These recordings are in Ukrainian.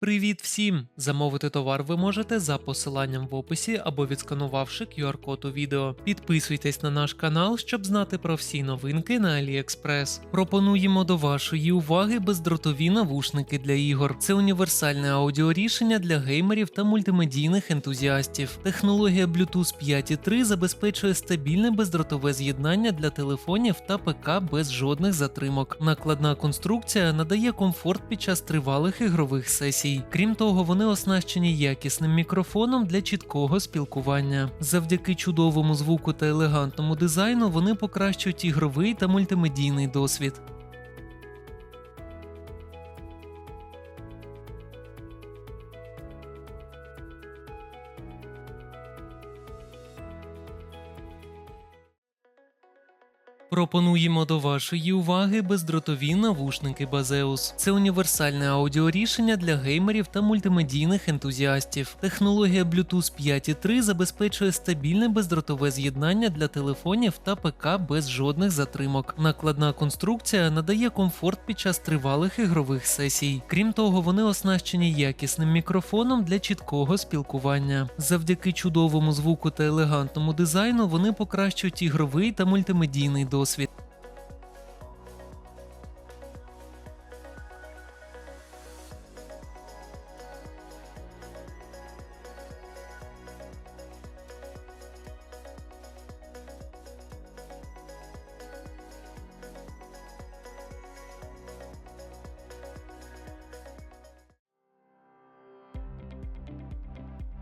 Привіт всім! Замовити товар ви можете за посиланням в описі або відсканувавши QR-код у відео. Підписуйтесь на наш канал, щоб знати про всі новинки на AliExpress. Пропонуємо до вашої уваги бездротові навушники для ігор. Це універсальне аудіорішення для геймерів та мультимедійних ентузіастів. Технологія Bluetooth 5.3 забезпечує стабільне бездротове з'єднання для телефонів та ПК без жодних затримок. Накладна конструкція надає комфорт під час тривалих ігрових сесій. Крім того, вони оснащені якісним мікрофоном для чіткого спілкування. Завдяки чудовому звуку та елегантному дизайну вони покращують ігровий та мультимедійний досвід. Пропонуємо до вашої уваги бездротові навушники Базеус. Це універсальне аудіорішення для геймерів та мультимедійних ентузіастів. Технологія Bluetooth 5.3 забезпечує стабільне бездротове з'єднання для телефонів та ПК без жодних затримок. Накладна конструкція надає комфорт під час тривалих ігрових сесій. Крім того, вони оснащені якісним мікрофоном для чіткого спілкування. Завдяки чудовому звуку та елегантному дизайну вони покращують ігровий та мультимедійний досвід досвід.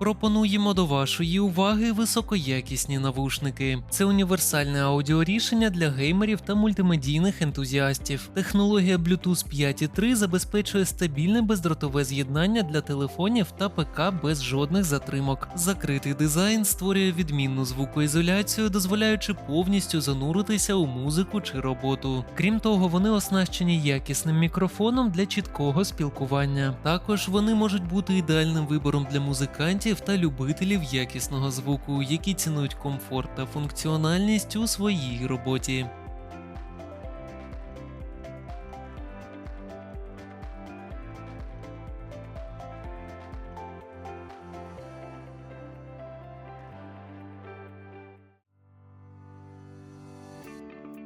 Пропонуємо до вашої уваги високоякісні навушники. Це універсальне аудіорішення для геймерів та мультимедійних ентузіастів. Технологія Bluetooth 5.3 забезпечує стабільне бездротове з'єднання для телефонів та ПК без жодних затримок. Закритий дизайн створює відмінну звукоізоляцію, дозволяючи повністю зануритися у музику чи роботу. Крім того, вони оснащені якісним мікрофоном для чіткого спілкування. Також вони можуть бути ідеальним вибором для музикантів та любителів якісного звуку, які цінують комфорт та функціональність у своїй роботі.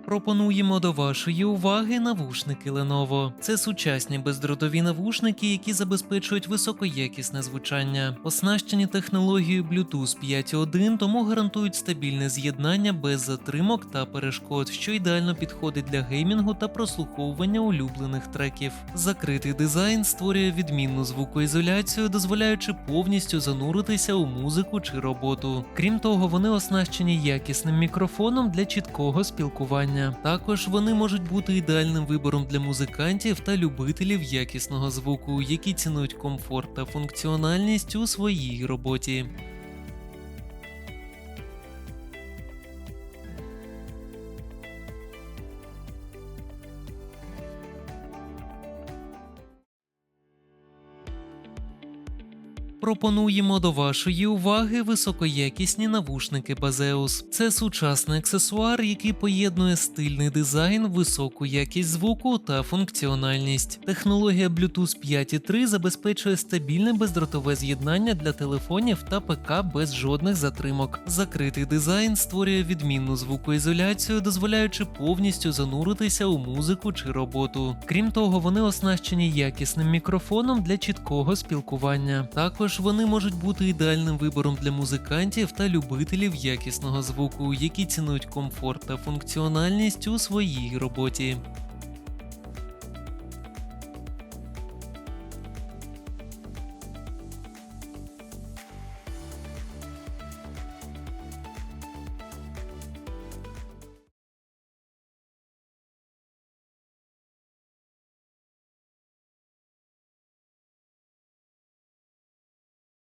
Пропонуємо до вашої уваги навушники Lenovo. Це сучасні бездротові навушники, які забезпечують високоякісне звучання, оснащені технологією Bluetooth 5.1, тому гарантують стабільне з'єднання без затримок та перешкод, що ідеально підходить для геймінгу та прослуховування улюблених треків. Закритий дизайн створює відмінну звукоізоляцію, дозволяючи повністю зануритися у музику чи роботу. Крім того, вони оснащені якісним мікрофоном для чіткого спілкування. Також вони можуть бути ідеальним вибором для музикантів та любителів якісного звуку, які цінують комфорт та функціональність у своїй роботі. Пропонуємо до вашої уваги високоякісні навушники Базеус. Це сучасний аксесуар, який поєднує стильний дизайн, високу якість звуку та функціональність. Технологія Bluetooth 5.3 забезпечує стабільне бездротове з'єднання для телефонів та ПК без жодних затримок. Закритий дизайн створює відмінну звукоізоляцію, дозволяючи повністю зануритися у музику чи роботу. Крім того, вони оснащені якісним мікрофоном для чіткого спілкування. Також вони можуть бути ідеальним вибором для музикантів та любителів якісного звуку, які цінують комфорт та функціональність у своїй роботі.